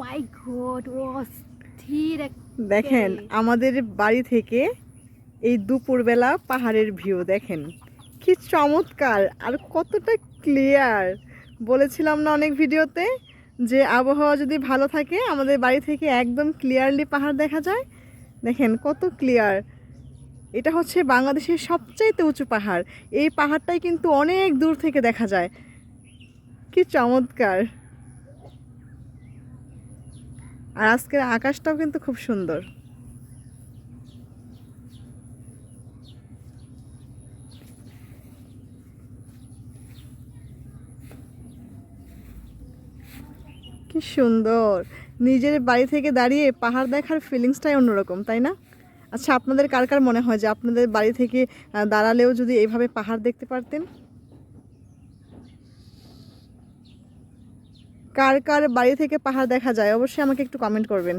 মাই god অস্থির দেখেন আমাদের বাড়ি থেকে এই দুপুরবেলা পাহাড়ের ভিউ দেখেন। কি চমৎকার আর কতটা ক্লিয়ার বলেছিলাম না অনেক ভিডিওতে যে আবহাওয়া যদি ভালো থাকে আমাদের বাড়ি থেকে একদম ক্লিয়ারলি পাহাড় দেখা যায়। দেখেন কত ক্লিয়ার এটা হচ্ছে বাংলাদেশের সবচাইতে উঁচু পাহাড়। এই পাহাড়টাই কিন্তু অনেক দূর থেকে দেখা যায়। কি চমৎকার। আর আজকের আকাশটাও কিন্তু খুব সুন্দর। কি সুন্দর। নিজের বাড়ি থেকে দাঁড়িয়ে পাহাড় দেখার ফিলিংসটাই অন্যরকম, তাই না? আচ্ছা আপনাদের কার কার মনে হয় যে আপনাদের বাড়ি থেকে দাঁড়ালেও যদি এইভাবে পাহাড় দেখতে পারতেন? কার কার বাড়ি থেকে পাহাড় দেখা যায় অবশ্যই আমাকে একটু কমেন্ট করবেন।